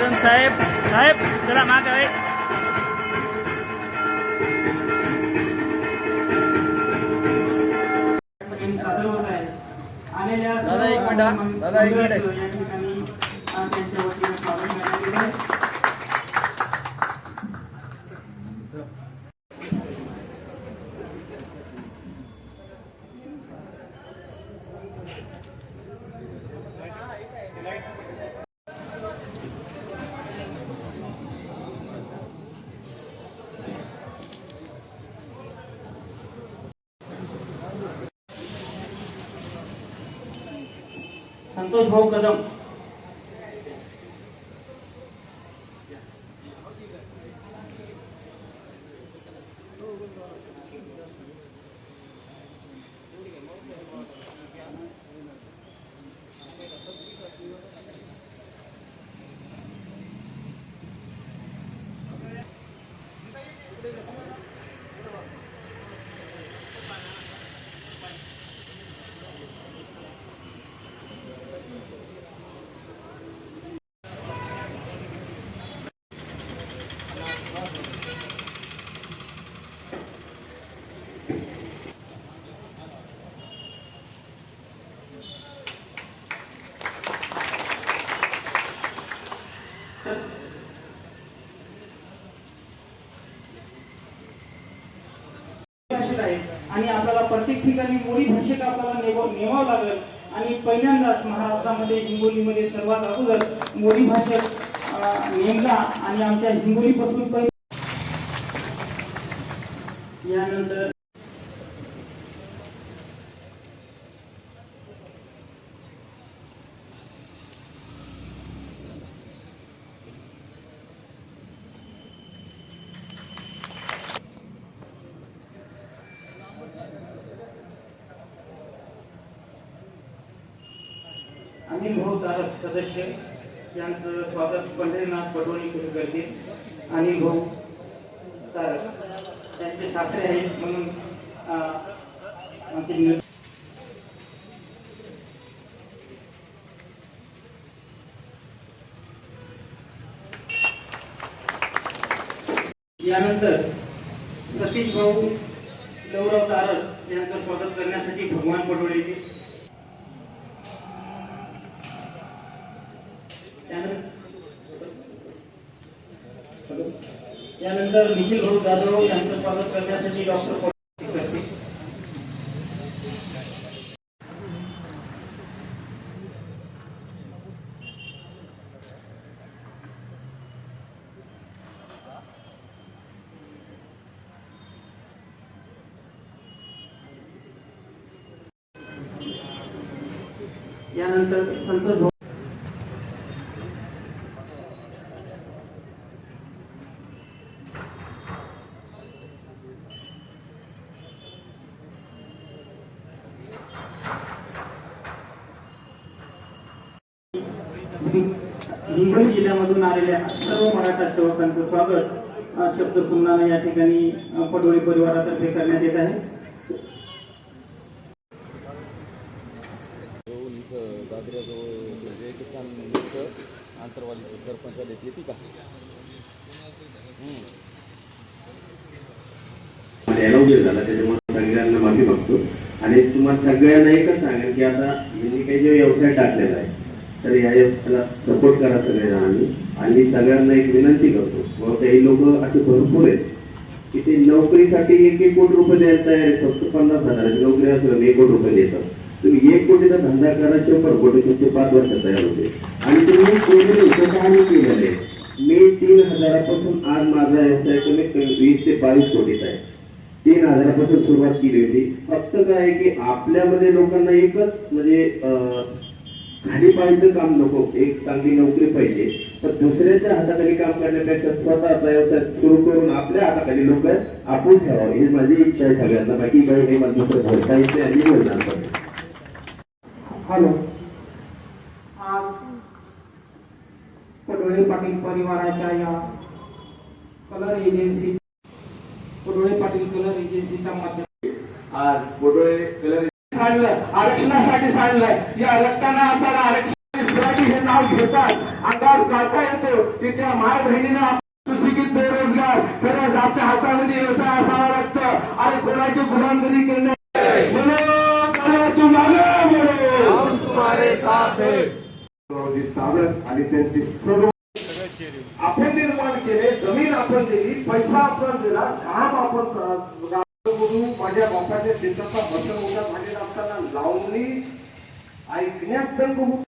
महाजन साहेब साहेब चला माग आहे ठिकाणी सादर होत आहे आलेल्या सर्व సంతోష్ బాబు ठिकाणी मोडी भाषेत आपल्याला नेव- नेवावं लागलं. आणि पहिल्यांदाच महाराष्ट्रामध्ये हिंगोलीमध्ये सर्वात अगोदर मोडी भाषेत नेमला आणि आमच्या हिंगोलीपासून पहिले यानंतर अनिल भाऊ तारक सदस्य यांचं स्वागत पंढरीनाथ पटोणीकर करतील. आणि भाऊ तारक त्यांचे सासरे आहेत म्हणून आमचे यानंतर सतीश भाऊ लवराव तारक यांचं स्वागत करण्यासाठी भगवान पटोळे येतील. यानंतर निखिल भाऊ जाधव स्वागत करण्यासाठी डॉक्टर करते संतोष हिंगोली जिल्ह्यामधून आलेल्या सर्व मराठा सेवकांचं स्वागत शब्द सुमनानं या ठिकाणी पडोळी परिवारातर्फे करण्यात येत आहे. दादऱ्याजवळ किसान आंतरवालीचे सरपंच आले येते का अलाउड झाला त्याच्यामुळे सगळ्यांना माफी मागतो. आणि तुम्हाला सगळ्यांना एकच सांगेल की आता यांनी काही जो व्यवसाय टाकलेला आहे तर या सपोर्ट करा सगळेजणांनी आणि सगळ्यांना एक विनंती करतो. व काही लोक असे भरपूर आहेत की ते नोकरीसाठी एक एक कोटी रुपये द्यायला तयार आहेत. फक्त पन्नास हजाराची नोकरी असेल एक कोटी रुपये देतात. तुम्ही एक कोटीचा धंदा करा शंभर कोटी तुमचे पाच वर्षात तयार होते आणि तुम्ही कोणी उपक्रम केलेले मी तीन हजारापासून आज माझा व्यवसाय कमीत कमी वीस ते बावीस कोटीचा आहे. तीन हजारापासून सुरुवात केली होती. फक्त काय आहे की आपल्यामध्ये लोकांना एकच म्हणजे अं, खाली पाहायचं काम नको. एक चांगली नोकरी पाहिजे. पण दुसऱ्याच्या हाताखाली काम करण्यापेक्षा स्वतःचा व्यवसाय सुरू करून आपल्या हाताखाली लोक आपण ठेवावं. ही माझी इच्छा आहे सगळ्यांना. बाकी काही नाही मला दुसरं बोलता येत आणि बोलणार. हॅलो. आज पडोळे पाटील परिवाराच्या या colour agency Padole Patil colour एजन्सीच्या माध्यमातून आज बोडोळे कलर सांडलं आरक्षणासाठी सांडलंय या रक्तानं आपल्याला आरक्षण हे नाव घेतात. अंगावर काढता येतो. की त्या माय बहिणीनं सुशिक्षित बेरोजगार खरंच आपल्या हातामध्ये व्यवसाय असावा लागतं. आणि कोणाची गुलामगिरी करणे आणि त्यांची सर्व आपण निर्माण केले जमीन आपण दिली पैसा आपण दिला काम आपण माझ्या बापाच्या शेताचा बसर આજની આ જ્ઞાત